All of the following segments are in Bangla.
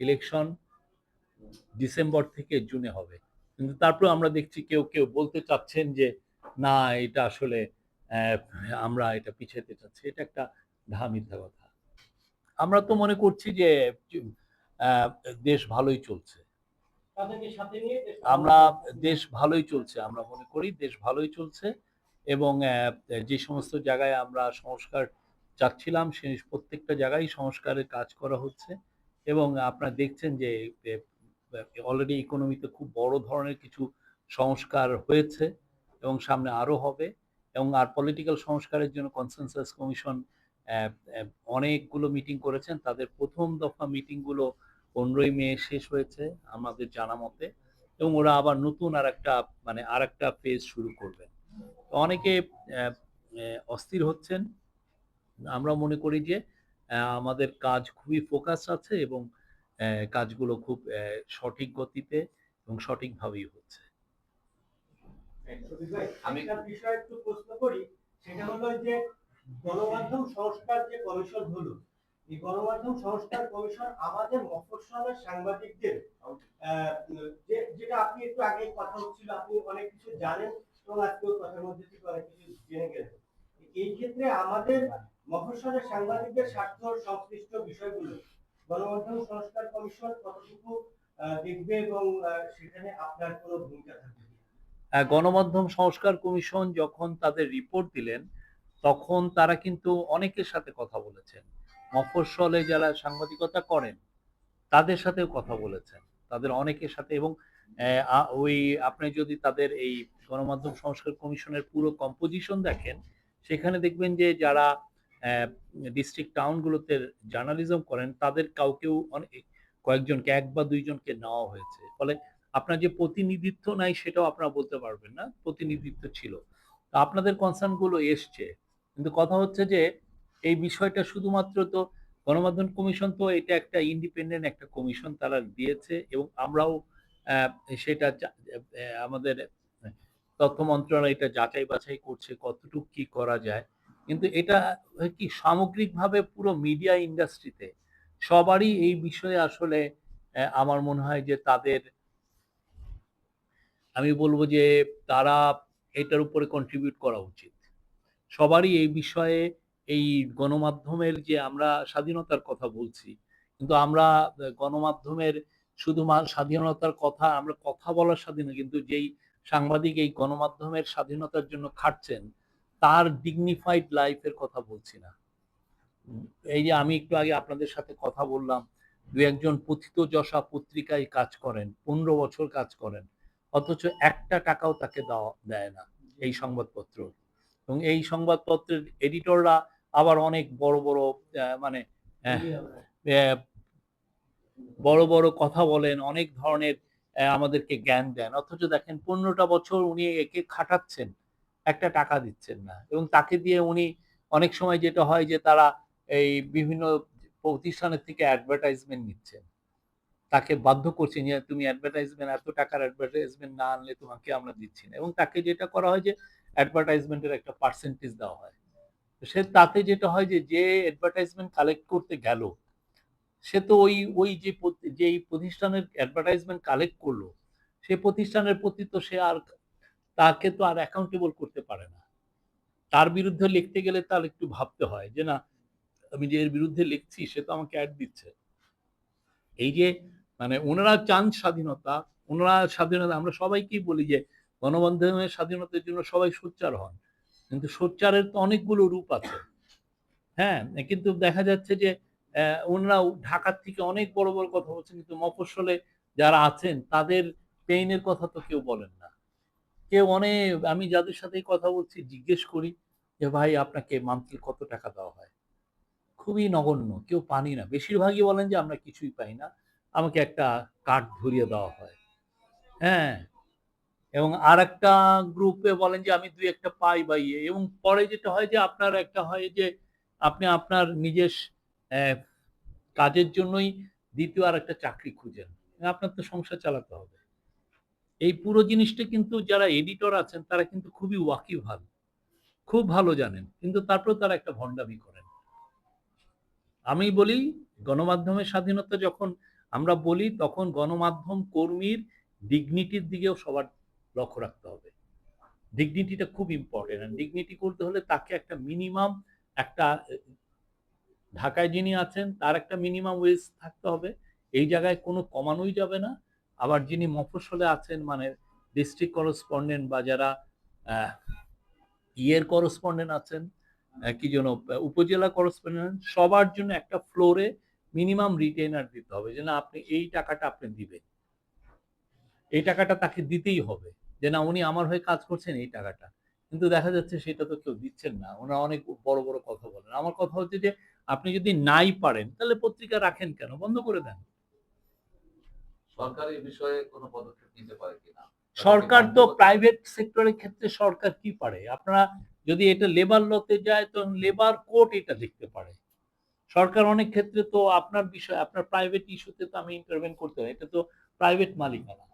ইলেকশন ডিসেম্বর থেকে জুনে হবে। কিন্তু তারপর আমরা দেখছি কেউ কেউ বলতে চাচ্ছেন যে না এটা আসলে আমরা এটা পিছাতে চাচ্ছি। এটা একটা ঢা মিথ্যা কথা। আমরা তো মনে করছি যে দেশ ভালোই চলছে। আমরা দেশ ভালোই চলছে আমরা মনে করি দেশ ভালোই চলছে এবং যে সমস্ত জায়গায় আমরা সংস্কার চাচ্ছিলাম সেই প্রত্যেকটা জায়গায় সংস্কারের কাজ করা হচ্ছে। এবং আপনারা দেখছেন যে অলরেডি ইকোনমিতে খুব বড় ধরনের কিছু সংস্কার হয়েছে এবং সামনে আরও হবে এবং আর পলিটিক্যাল সংস্কারের জন্য কনসেনসাস কমিশন অনেকগুলো মিটিং করেছেন। তাদের প্রথম দফা মিটিংগুলো পনেরোই মে শেষ হয়েছে আমাদের জানা মতে এবং ওরা আবার নতুন আর একটা মানে আর একটা ফেজ শুরু করবেন তো অনেকে অস্থির হচ্ছেন। আমরা মনে করি যে আমাদের কাজ খুবই ফোকাস আছে এবং কাজগুলো খুব সঠিক গতিতে এবং সঠিকভাবেই হচ্ছে। আমি একটা বিষয় একটু প্রশ্ন করি, সেটা হলো যে গণমাধ্যম সংস্কার যে কমিশন হলো, এই গণমাধ্যম সংস্কার কমিশন আমাদের মফস্বলের সাংবাদিকদের যেটা আপনি একটু আগে কথা হচ্ছিল আপনি অনেক কিছু জানেন, এবং কথার মধ্যে অনেক কিছু জেনে গেলেন। এই ক্ষেত্রে আমাদের মফস্বলের সাংবাদিকদের স্বার্থ সংশ্লিষ্ট বিষয়গুলো গণমাধ্যম সংস্কার কমিশন কতটুকু দেখবে এবং সেখানে আপনার কোনো ভূমিকা থাকবে গণমাধ্যম সংস্কার কমিশন যখন তাদের রিপোর্ট দিলেন, তখন তারা কিন্তু অনেকের সাথে কথা বলেছেন। মফস্বলে যারা সাংবাদিকতা করেন, তাদের সাথেও কথা বলেছেন। তাদের অনেকের সাথে এবং ওই আপনি যদি তাদের এই গণমাধ্যম সংস্কার কমিশনের পুরো কম্পোজিশন দেখেন, সেখানে দেখবেন যে যারা ডিস্ট্রিক্ট টাউনগুলোতে জার্নালিজম করেন, তাদের কাউকেও অনেক কয়েকজনকে, এক বা দুইজনকে নেওয়া হয়েছে। ফলে আপনার যে প্রতিনিধিত্ব নাই, সেটাও আপনারা বলতে পারবেন না, প্রতিনিধিত্ব ছিল। আপনাদের কনসার্নগুলো এসছে। কিন্তু কথা হচ্ছে যে, এই বিষয়টা শুধুমাত্র তো গণমাধ্যম কমিশন তো এটা একটা ইন্ডিপেন্ডেন্ট একটা কমিশন তারা দিয়েছে এবং আমরাও সেটা আমাদের তথ্য মন্ত্রণালয় এটা যাচাই বাছাই করছে কতটুকু কি করা যায়। কিন্তু এটা কি, সামগ্রিকভাবে পুরো মিডিয়া ইন্ডাস্ট্রিতে সবারই এই বিষয়ে আসলে আমার মনে হয় যে তাদের, আমি বলব যে তারা এটার উপরে কন্ট্রিবিউট করা উচিত। সবারই এই বিষয়ে এই গণমাধ্যমের যে আমরা স্বাধীনতার কথা বলছি, কিন্তু আমরা গণমাধ্যমের শুধু স্বাধীনতার কথা, আমরা কথা বলার স্বাধীন, কিন্তু যেই সাংবাদিক এই গণমাধ্যমের স্বাধীনতার জন্য খাটছেন তার ডিগনিফাইড লাইফের কথা বলছি না। এই যে আমি একটু আগে আপনাদের সাথে কথা বললাম, দু একজন পথিত যশা পত্রিকায় কাজ করেন, পনেরো বছর কাজ করেন, অথচ একটা টাকাও তাকে দেওয়া, দেয় না এই সংবাদপত্র। এবং এই সংবাদপত্রের এডিটররা আবার অনেক বড় বড় মানে বড় বড় কথা বলেন, অনেক ধরনের আমাদেরকে জ্ঞান দেন। অথচ দেখেন, পনেরোটা বছর উনি একে খাটাচ্ছেন। একটা টাকা দিচ্ছেন না। এবং তাকে দিয়ে উনি অনেক সময় যেটা হয় যে তারা এই বিভিন্ন প্রতিষ্ঠানের থেকে অ্যাডভার্টাইজমেন্ট নিচ্ছেন। তাকে বাধ্য করছেন যে তুমি অ্যাডভার্টাইজমেন্ট এত টাকার অ্যাডভার্টাইজমেন্ট না আনলে তোমাকে আমরা দিচ্ছি না। এবং তাকে যেটা করা হয় যে অ্যাডভার্টাইজমেন্টের একটা পার্সেন্টেজ দেওয়া হয়। সে তাতে যেটা হয় যে যে অ্যাডভার্টাইজমেন্ট কালেক্ট করতে গেল, সে তো ওই ওই যে যেই প্রতিষ্ঠানের অ্যাডভার্টাইজমেন্ট কালেক্ট করল, সে প্রতিষ্ঠানের প্রতি তো সে আর তাকে তো আর অ্যাকাউন্টেবল করতে পারে না। তার বিরুদ্ধে লিখতে গেলে তার একটু ভাবতে হয় যে, না, আমি যে এর বিরুদ্ধে লিখছি, সে তো আমাকে অ্যাড দিচ্ছে। এই যে মানে ওনারা চান স্বাধীনতা, ওনারা স্বাধীনতা, আমরা সবাইকেই বলি যে, গণমাধ্যমের স্বাধীনতার জন্য সবাই সোচ্চার হন। কিন্তু সোচ্চারের তো অনেকগুলো রূপ আছে। হ্যাঁ কিন্তু দেখা যাচ্ছে যে ওনারা ঢাকার থেকে অনেক বড় বড় কথা বলছেন, কিন্তু মফস্বলে যারা আছেন, তাদের পেইনের কথা তো কেউ বলেন কেউ অনেক আমি যাদের সাথেই কথা বলছি, জিজ্ঞেস করি যে, ভাই, আপনাকে মান্থলি কত টাকা দেওয়া হয়? খুবই নগণ্য, কেউ পানি না। বেশিরভাগই বলেন যে, আমরা কিছুই পাই না। আমাকে একটা কার্ড ধরিয়ে দেওয়া হয়। হ্যাঁ। এবং আর একটা গ্রুপে বলেন যে, আমি দুই একটা পাই বা ইয়ে। এবং পরে যেটা হয় যে, আপনার একটা হয় যে, আপনি আপনার নিজের কাজের জন্যই দ্বিতীয় আর একটা চাকরি খুঁজেন। আপনার তো সংসার চালাতে হবে। এই পুরো জিনিসটা কিন্তু যারা এডিটর আছেন, তারা কিন্তু খুবই ওয়াকিবহাল খুব ভালো জানেন, কিন্তু তারপরেও তারা একটা ভণ্ডামি করেন। আমি বলি, গণমাধ্যমের স্বাধীনতা যখন আমরা বলি, তখন গণমাধ্যম কর্মীর ডিগনিটির দিকেও সবার লক্ষ্য রাখতে হবে। ডিগনিটিটা খুব ইম্পর্টেন্ট ডিগনিটি করতে হলে তাকে একটা মিনিমাম একটা, ঢাকায় যিনি আছেন, তার একটা মিনিমাম ওয়েজ থাকতে হবে। এই জায়গায় কোনো কমানোই যাবে না। আবার যিনি মফস্বলে আছেন মানে ডিস্ট্রিক্ট করসপন্ডেন্ট বা যারা ইয়ের করসপন্ডেন্ট আছেন কি যেন, উপজেলা করসপন্ডেন্ট সবার জন্য একটা ফ্লোরে মিনিমাম রিটেনার দিতে হবে যে না, আপনি এই টাকাটা আপনি দিবেন। এই টাকাটা তাকে দিতেই হবে যে না, উনি আমার হয়ে কাজ করছেন এই টাকাটা। কিন্তু দেখা যাচ্ছে সেটা তো কেউ দিচ্ছেন না ওনারা অনেক বড় বড় কথা বলেন। আমার কথা হচ্ছে যে, আপনি যদি নাই পারেন, তাহলে পত্রিকা রাখেন কেন? বন্ধ করে দেন। সরকার এই বিষয়ে কোনো পদক্ষেপ নিতে পারে কিনা? সরকার তো প্রাইভেট সেক্টরের ক্ষেত্রে সরকার কি পারে? আপনারা যদি এটা লেবার লতে যায় তো লেবার কোর্ট এটা দেখতে পারে। সরকার অনেক ক্ষেত্রে তো আপনার বিষয় আপনার প্রাইভেট ইস্যুতে তো আমি ইন্টারভেন করতে হয় এটা তো প্রাইভেট মালিকানা।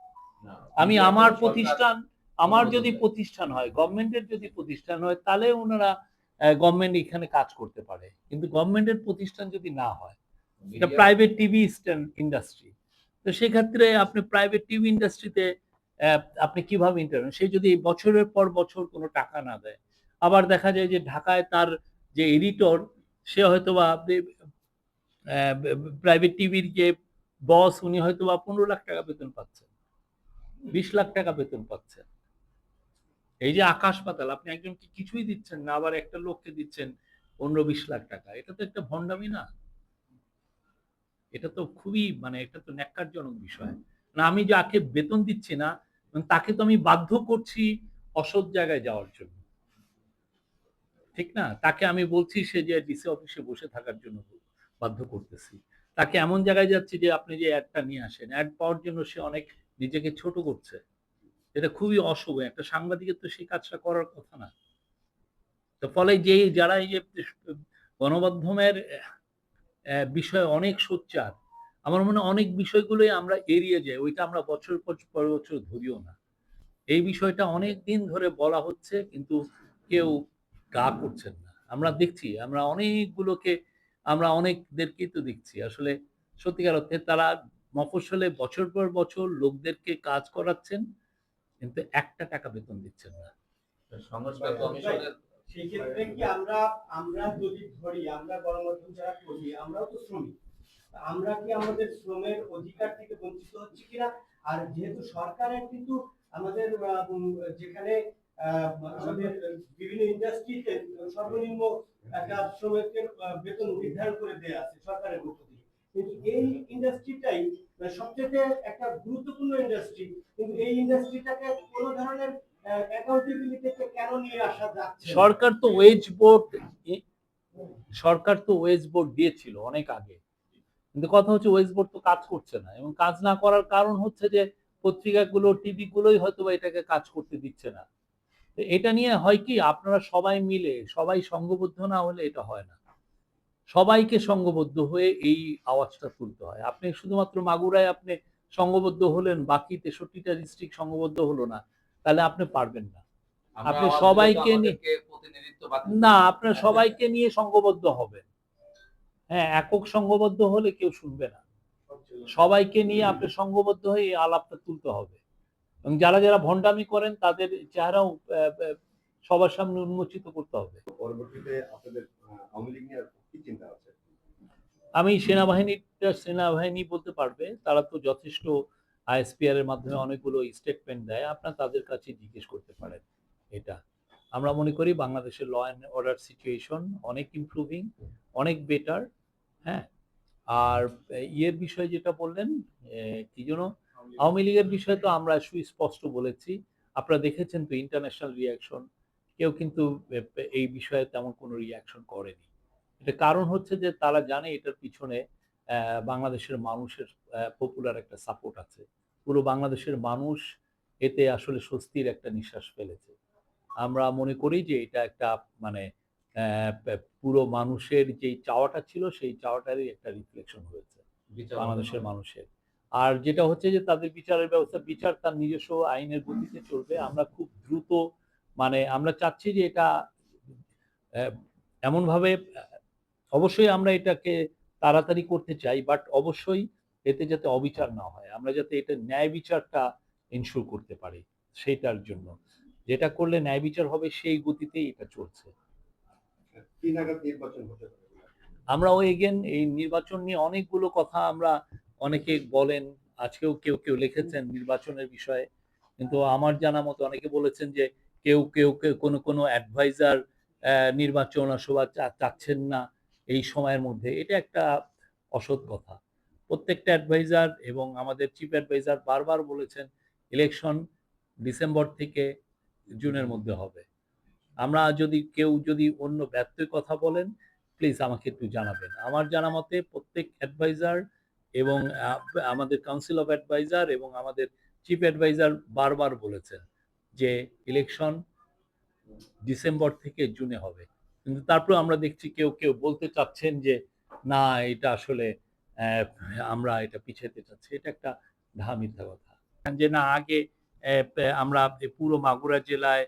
আমি আমার প্রতিষ্ঠান আমার যদি প্রতিষ্ঠান হয় গভর্নমেন্টের যদি প্রতিষ্ঠান হয় তাহলে ওনারা গভর্নমেন্ট এখানে কাজ করতে পারে। কিন্তু গভর্নমেন্টের প্রতিষ্ঠান যদি না হয় এটা প্রাইভেট টিভি ইন্ডাস্ট্রি তো সেক্ষেত্রে আপনি প্রাইভেট টিভি ইন্ডাস্ট্রিতে আপনি কীভাবে ইন্টারভেন সে যদি বছরের পর বছর কোনো টাকা না দেয়। আবার দেখা যায় যে ঢাকায় তার যে এডিটর সে হয়তো বা প্রাইভেট টিভির যে বস উনি হয়তো বা পনেরো লাখ টাকা বেতন পাচ্ছেন। বিশ লাখ টাকা বেতন পাচ্ছেন। এই যে আকাশ পাতাল, আপনি একজনকে কিছুই দিচ্ছেন না, আবার একটা লোককে দিচ্ছেন পনেরো বিশ লাখ টাকা। এটা তো একটা ভণ্ডামি না। এটা তো খুবই মানে এটা তো ন্যাক্কারজনক বিষয়। না, আমি যাকে বেতন দিচ্ছি না তাকে তো আমি বাধ্য করছি অসৎ জায়গায় যাওয়ার জন্য। ঠিক না? তাকে আমি বলছি, সে যে ডিসি অফিসে বসে থাকার জন্য বাধ্য করতেছি। তাকে এমন জায়গায় যাচ্ছি যে আপনি যে অ্যাডটা নিয়ে আসেন অ্যাড পাওয়ার জন্য সে অনেক নিজেকে ছোট করছে। এটা খুবই অশুভ। একটা সাংবাদিকের তো সেই কাজটা করার কথা না। তো ফলে যে যারা এই যে গণমাধ্যমের বিষয়ে অনেক সোচ্চার। আমার মনে অনেক বিষয়গুলোই আমরা এড়িয়ে যাই, ওইটা আমরা বছর পর বছর ধরিও না। এই বিষয়টা অনেক দিন ধরে বলা হচ্ছে, কিন্তু কেউ গা করছেন না। আমরা দেখছি, আমরা অনেকগুলোকে, আমরা অনেকদেরকেই তো দেখছি। আসলে সত্যিকার অর্থে তারা মফস্বলে বছর পর বছর লোকদেরকে কাজ করাচ্ছেন, কিন্তু একটা টাকা বেতন দিচ্ছেন না। সেই ক্ষেত্রে কি আমরা আমরা যদি ধরি, আমরা গণমাধ্যম যারা করি আমরাও তো শ্রমিক। আমরা কি আমাদের শ্রমের অধিকার থেকে বঞ্চিত হচ্ছি কিনা? আর যেহেতু সরকারের কিন্তু আমাদের যেখানে বিভিন্ন ইন্ডাস্ট্রিতে সর্বনিম্ন একটা শ্রমিকের বেতন নির্ধারণ করে দেয়া আছে সরকারের পক্ষ থেকে। কিন্তু এই ইন্ডাস্ট্রিটাই সবচেয়ে একটা গুরুত্বপূর্ণ ইন্ডাস্ট্রি কিন্তু এই ইন্ডাস্ট্রিটাকে কোনো ধরনের সরকার তো ওয়েজ বোর্ড সরকার তো ওয়েজ বোর্ড দিয়েছিল অনেক আগে। কিন্তু কথা হচ্ছে ওয়েজ বোর্ড তো কাজ করছে না এবং কাজ না করার কারণ হচ্ছে যে পত্রিকাগুলো টিভি গুলোই হয়তো এটাকে কাজ করতে দিচ্ছে না। এটা নিয়ে হয় কি, আপনারা সবাই মিলে, সবাই সংঘবদ্ধ না হলে এটা হয় না। সবাইকে সংঘবদ্ধ হয়ে এই আওয়াজটা তুলতে হয়। আপনি শুধুমাত্র মাগুরায় আপনি সংঘবদ্ধ হলেন, বাকি তেষট্টিটা ডিস্ট্রিক্ট সংঘবদ্ধ হলো না। তাহলে আপনি পারবেন না। আপনি সবাইকে নিয়ে- না আপনার সবাইকে নিয়ে সংঘবদ্ধ হবেন। হ্যাঁ একক সংঘবদ্ধ হলে কেউ শুনবে না। সবাইকে নিয়ে আপনি সংঘবদ্ধ হয়ে আলাপটা তুলতে হবে। এবং যারা যারা ভণ্ডামি করেন তাদের চেহারাও সবার সামনে উন্মোচিত করতে হবে। আমি সেনাবাহিনীটা সেনাবাহিনী বলতে পারবে তারা তো যথেষ্ট আইএসপিআর এর মাধ্যমে অনেকগুলো স্টেটমেন্ট দেয়, আপনার তাদের কাছে জিজ্ঞেস করতে পারেন এটা। আমরা মনে করি বাংলাদেশের ল অ্যান্ড অর্ডার সিচুয়েশন অনেক ইমপ্রুভিং অনেক বেটার হ্যাঁ? আর ইয়ের বিষয়ে যেটা বললেন কি যেন? আওয়ামী লীগের বিষয়ে তো আমরা সুস্পষ্ট বলেছি। আপনারা দেখেছেন তো ইন্টারন্যাশনাল রিয়াকশন কেউ কিন্তু এই বিষয়ে তেমন কোনো রিয়াকশন করেনি। এটা কারণ হচ্ছে যে তারা জানে এটার পিছনে বাংলাদেশের মানুষের পপুলার একটা সাপোর্ট আছে। পুরো বাংলাদেশের মানুষ এতে আসলে স্বস্তির একটা নিঃশ্বাস ফেলেছে। আমরা মনে করি যে এটা একটা মানে পুরো মানুষের যেই চাওয়াটা ছিল সেই চাওয়াটারই একটা রিফ্লেকশন হয়েছে বাংলাদেশের মানুষের। আর যেটা হচ্ছে যে তাদের বিচারের ব্যবস্থা বিচার তার নিজস্ব আইনের গতিতে চলবে। আমরা খুব দ্রুত মানে আমরা চাচ্ছি যে এটা এমনভাবে অবশ্যই আমরা এটাকে তাড়াতাড়ি করতে চাই বাট অবশ্যই এতে যাতে অবিচার না হয়। আমরা যাতে এটা ন্যায় বিচারটা এনশোর করতে পারি সেইটার জন্য। যেটা করলে ন্যায় বিচার হবে সেই গতিতেই এটা চলছে? আমরা ওই এগেন এই নির্বাচন নিয়ে অনেকগুলো কথা আমরা অনেকে বলেন আজকেও কেউ কেউ লিখেছেন নির্বাচনের বিষয়ে কিন্তু আমার জানা মতো অনেকে বলেছেন যে কেউ কেউ কেউ কোনো কোনো অ্যাডভাইজার নির্বাচন সভা চাচ্ছেন না। এই সময়ের মধ্যে। এটা একটা অসৎ কথা। প্রত্যেকটা অ্যাডভাইজার এবং আমাদের চিফ অ্যাডভাইজার বারবার বলেছেন ইলেকশন ডিসেম্বর থেকে জুনের মধ্যে হবে। আমরা যদি কেউ যদি অন্য ব্যর্থের কথা বলেন প্লিজ আমাকে একটু জানাবেন। আমার জানা মতে প্রত্যেক অ্যাডভাইজার এবং আমাদের কাউন্সিল অফ অ্যাডভাইজার এবং আমাদের চিফ অ্যাডভাইজার বারবার বলেছেন যে ইলেকশন ডিসেম্বর থেকে জুনে হবে। কিন্তু তারপর আমরা দেখছি কেউ কেউ বলতে চাচ্ছেন যে, না, এটা আসলে আমরা এটা পিছাতে চাচ্ছি। এটা একটা ঢা মিথ্যা কথা। যে না, আগে আমরা পুরো মাগুরা জেলায়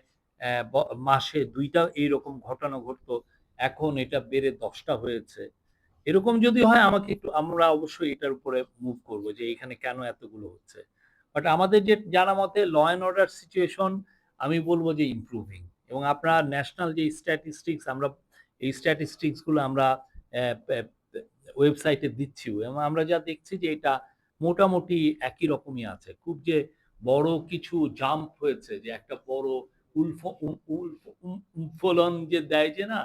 মাসে দুইটা এইরকম ঘটনা ঘটতো। এখন এটা বেড়ে দশটা হয়েছে। এরকম যদি হয়, আমাকে একটু, আমরা অবশ্যই এটার উপরে মুভ করব যে, এখানে কেন এতগুলো হচ্ছে? বাট আমাদের যে জানা মতে ল অ্যান্ড অর্ডার সিচুয়েশন আমি বলব যে ইমপ্রুভিং এবং আপনার ন্যাশনাল যে স্ট্যাটিস্টিক্স আমরা এই স্ট্যাটিস্টিক্সগুলো আমরা ওয়েবসাইটে দিচ্ছি। এবং আমরা যা দেখছি যে এটা মোটামুটি একই রকমই আছে। খুব যে বড় কিছু জাম্প হয়েছে যে একটা বড় উলফ উৎফলন যে দেয় যে না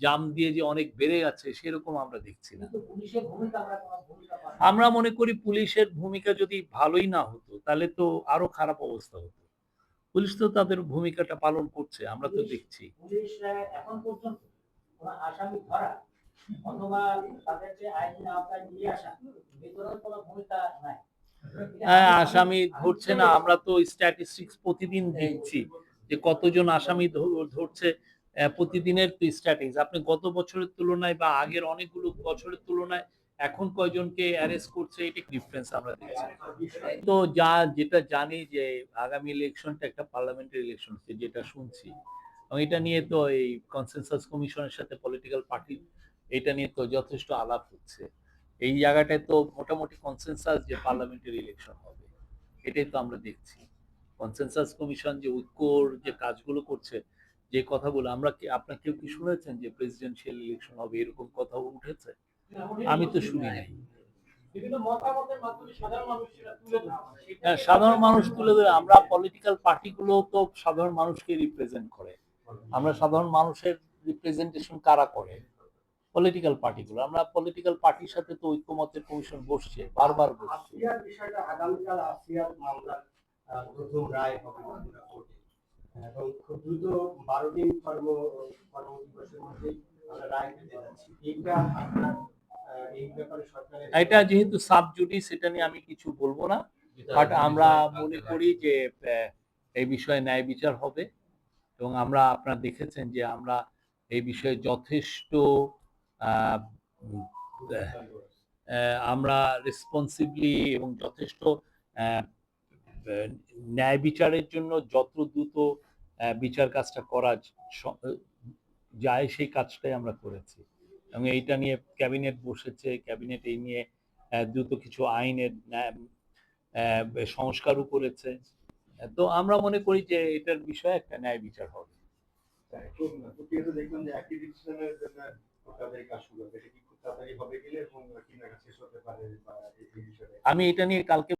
জাম দিয়ে যে অনেক বেড়ে যাচ্ছে সেরকম আমরা দেখছি না। আমরা মনে করি পুলিশের ভূমিকা যদি ভালোই না হতো তাহলে তো আরও খারাপ অবস্থা হতো। পুলিশ তো তাদের ভূমিকাটা পালন করছে আমরা তো দেখছি। এখন পর্যন্ত আসামি ধরা অথবা তাদেরকে আইনের আওতায় নিয়ে আসা কোনো ভূমিকা নাই। হ্যাঁ আসামি ধরছে না আমরা তো স্ট্যাটিস্টিক্স প্রতিদিন দেখছি যে কতজন আসামি ধরছে প্রতিদিনের তো স্ট্যাটিক্স আপনি গত বছরের তুলনায় বা আগের অনেকগুলো বছরের তুলনায় এখন কয়জনকে অ্যারেস্ট করছে এটা ডিফারেন্স আমরা দেখছি। তো যা যেটা জানি যে আগামী ইলেকশনটা একটা পার্লামেন্টারি ইলেকশন হচ্ছে যেটা শুনছি। এবং এটা নিয়ে তো এই কনসেনসাস কমিশনের সাথে পলিটিক্যাল পার্টি এটা নিয়ে তো যথেষ্ট আলাপ হচ্ছে। এই জায়গাটায় তো মোটামুটি কনসেনসাস যে পার্লামেন্টারি ইলেকশন হবে এটাই তো আমরা দেখছি। কনসেনসাস কমিশন যে ঐক্যর যে কাজগুলো করছে যে কথাগুলো আমরা কি আপনার কেউ কি শুনেছেন যে প্রেসিডেন্সিয়াল ইলেকশন হবে এরকম কথা উঠেছে? আমি তো শুনি নাই। বিভিন্ন মতামতের মাধ্যমে সাধারণ মানুষ তুলে ধরে হ্যাঁ, সাধারণ মানুষ তুলে ধরে আমরা পলিটিক্যাল পার্টিগুলো তো সাধারণ মানুষকে রিপ্রেজেন্ট করে। আমরা সাধারণ মানুষের রিপ্রেজেন্টেশন কারা করে? পলিটিক্যাল পার্টিগুলো আমরা পলিটিক্যাল পার্টির সাথে তো ঐক্যমতের কমিশন বসছে বারবার বসছে। রায় হবে মাগুরা কোর্টে। এবং খুব দ্রুত বারো দিন কর্ম কর্ম দিবসের আমরা রায় পেতে যাচ্ছি। এইটা আপনার এটা যেহেতু সাব জুডিস সেটা নিয়ে আমি কিছু বলব না। বাট আমরা মনে করি যে এই বিষয়ে ন্যায় বিচার হবে। এবং আমরা, আপনারা দেখেছেন যে আমরা এই বিষয়ে যথেষ্ট আমরা রেসপন্সিবলি এবং যথেষ্ট ন্যায় বিচারের জন্য যত দ্রুত বিচার কাজটা করা যায় সেই কাজটাই আমরা করেছি। এবং এইটা নিয়ে ক্যাবিনেট বসেছে ক্যাবিনেট এই নিয়ে দ্রুত কিছু আইনের সংস্কারও করেছে। তো আমরা মনে করি যে এটার বিষয়ে একটা ন্যায় বিচার হবে। দেখলাম যে জন্য আমি এটা নিয়ে কালকে